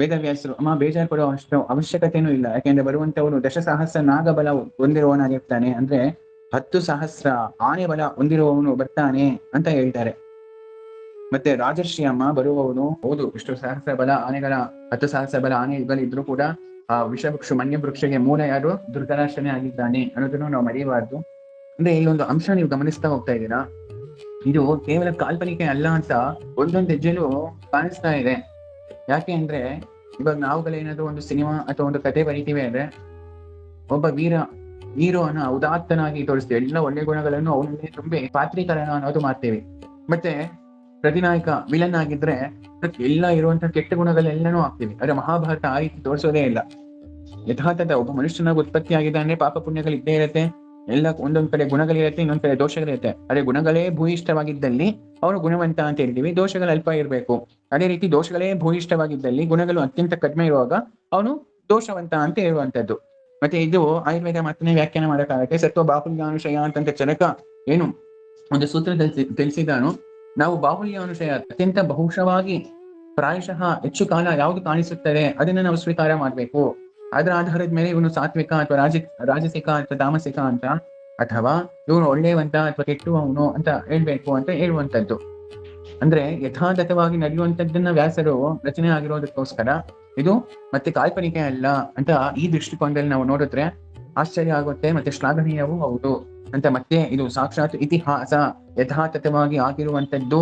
ವೇದವ್ಯಾಸರು, ಅಮ್ಮ, ಬೇಜಾರು ಕೊಡುವ ಅಷ್ಟು ಅವಶ್ಯಕತೆನೂ ಇಲ್ಲ. ಯಾಕೆಂದ್ರೆ ಬರುವಂತವನು ದಶಸಹಸ್ರ ನಾಗಬಲ ಹೊಂದಿರುವವನಾಗಿರ್ತಾನೆ ಅಂದ್ರೆ ಹತ್ತು ಸಹಸ್ರ ಆನೆ ಬಲ ಹೊಂದಿರುವವನು ಬರ್ತಾನೆ ಅಂತ ಹೇಳ್ತಾರೆ. ಮತ್ತೆ ರಾಜರ್ಷಿ ಅಮ್ಮ ಬರುವವನು, ಹೌದು, ಇಷ್ಟು ಸಹಸ್ರ ಬಲ ಆನೆಗಳ, ಹತ್ತು ಸಹಸ್ರ ಬಲ ಆನೆಗಳಿದ್ರು ಕೂಡ ಆ ವಿಷವೃಕ್ಷ ಮನ್ಯ ವೃಕ್ಷಗೆ ಮೂಲ ಯಾರು? ಧೃತರಾಷ್ಟ್ರನೇ ಆಗಿದ್ದಾನೆ ಅನ್ನೋದನ್ನು ನಾವು ಮರೆಯಬಾರ್ದು. ಅಂದ್ರೆ ಇಲ್ಲೊಂದು ಅಂಶ ನೀವು ಗಮನಿಸ್ತಾ ಹೋಗ್ತಾ ಇದ್ದೀರಾ? ಇದು ಕೇವಲ ಕಾಲ್ಪನಿಕೆ ಅಲ್ಲ ಅಂತ ಒಂದೊಂದು ಹೆಜ್ಜೆಲೂ ಕಾಣಿಸ್ತಾ ಇದೆ. ಯಾಕೆ ಅಂದ್ರೆ ಇವಾಗ ನಾವುಗಳೇನಾದ್ರೂ ಒಂದು ಸಿನಿಮಾ ಅಥವಾ ಒಂದು ಕತೆ ಬರಿತೀವಿ ಅಂದ್ರೆ ಒಬ್ಬ ವೀರ, ಹೀರೋನ ಉದಾತ್ತನಾಗಿ ತೋರಿಸ್ತೀವಿ. ಎಲ್ಲ ಒಳ್ಳೆ ಗುಣಗಳನ್ನು ಅವನಲ್ಲಿ ತುಂಬಿ ಪಾತ್ರೀಕರಣ ಅನ್ನೋದು ಮಾಡ್ತೇವೆ. ಮತ್ತೆ ಪ್ರತಿನಾಯಕ ವಿಲನ್ ಆಗಿದ್ರೆ ಎಲ್ಲ ಇರುವಂತಹ ಕೆಟ್ಟ ಗುಣಗಳೆಲ್ಲನೂ ಆಗ್ತೀವಿ ಆದ್ರೆ ಮಹಾಭಾರತ ಆ ರೀತಿ ತೋರಿಸೋದೇ ಇಲ್ಲ. ಯಥಾರ್ಥದ ಒಬ್ಬ ಮನುಷ್ಯನಾಗ ಉತ್ಪತ್ತಿ ಆಗಿದ್ದಾನೆ ಪಾಪ ಪುಣ್ಯಗಳು ಇದ್ದೇ ಇರುತ್ತೆ. ಎಲ್ಲ ಒಂದೊಂದ್ ಕಡೆ ಗುಣಗಳಿರುತ್ತೆ ಇನ್ನೊಂದ್ ಕಡೆ ದೋಷಗಳಿರುತ್ತೆ ಅದೇ ಗುಣಗಳೇ ಭೂಯಿಷ್ಠವಾಗಿದ್ದಲ್ಲಿ ಅವನು ಗುಣವಂತ ಅಂತ ಹೇಳ್ತೀವಿ ದೋಷಗಳು ಅಲ್ಪ ಇರಬೇಕು. ಅದೇ ರೀತಿ ದೋಷಗಳೇ ಭೂಯಿಷ್ಠವಾಗಿದ್ದಲ್ಲಿ ಗುಣಗಳು ಅತ್ಯಂತ ಕಡಿಮೆ ಇರುವಾಗ ಅವನು ದೋಷವಂತ ಅಂತ ಹೇಳುವಂತದ್ದು ಮತ್ತೆ ಇದು ಆಯುರ್ವೇದ ಮಾತನ್ನೇ ವ್ಯಾಖ್ಯಾನ ಮಾಡಕ್ಕಾಗತ್ತೆ ಸತ್ವ ಬಾಹುಲ್ಯಾನುಶಯ ಅಂತಂತ ಚನಕ ಏನು ಒಂದು ಸೂತ್ರದಲ್ಲಿ ತಿಳಿಸಿದಾನು ನಾವು ಬಾಹುಲ್ಯಾನುಶಯ ಅತ್ಯಂತ ಬಹುಶವಾಗಿ ಪ್ರಾಯಶಃ ಹೆಚ್ಚು ಕಾಲ ಯಾವುದು ಕಾಣಿಸುತ್ತದೆ, ಅದನ್ನ ನಾವು ಸ್ವೀಕಾರ ಮಾಡ್ಬೇಕು. ಅದರ ಆಧಾರದ ಮೇಲೆ ಇವನು ಸಾತ್ವಿಕ ಅಥವಾ ರಾಜ, ರಾಜಸಿಕ ಅಥವಾ ತಾಮಸಿಕ ಅಂತ, ಅಥವಾ ಇವನು ಒಳ್ಳೆಯವಂತ ಅಥವಾ ಕೆಟ್ಟುವವನು ಅಂತ ಹೇಳ್ಬೇಕು ಅಂತ ಹೇಳುವಂತದ್ದು ಅಂದ್ರೆ ಯಥಾತಥವಾಗಿ ನಡೆಯುವಂತದ್ದನ್ನ ವ್ಯಾಸರು ರಚನೆ ಆಗಿರೋದಕ್ಕೋಸ್ಕರ ಇದು ಮತ್ತೆ ಕಾಲ್ಪನಿಕೆ ಅಲ್ಲ ಅಂತ ಈ ದೃಷ್ಟಿಕೋನದಲ್ಲಿ ನಾವು ನೋಡಿದ್ರೆ ಆಶ್ಚರ್ಯ ಆಗುತ್ತೆ ಮತ್ತೆ ಶ್ಲಾಘನೀಯವೂ ಹೌದು. ಅಂತ ಮತ್ತೆ ಇದು ಸಾಕ್ಷಾತ್ ಇತಿಹಾಸ ಯಥಾತಥವಾಗಿ ಆಗಿರುವಂತದ್ದು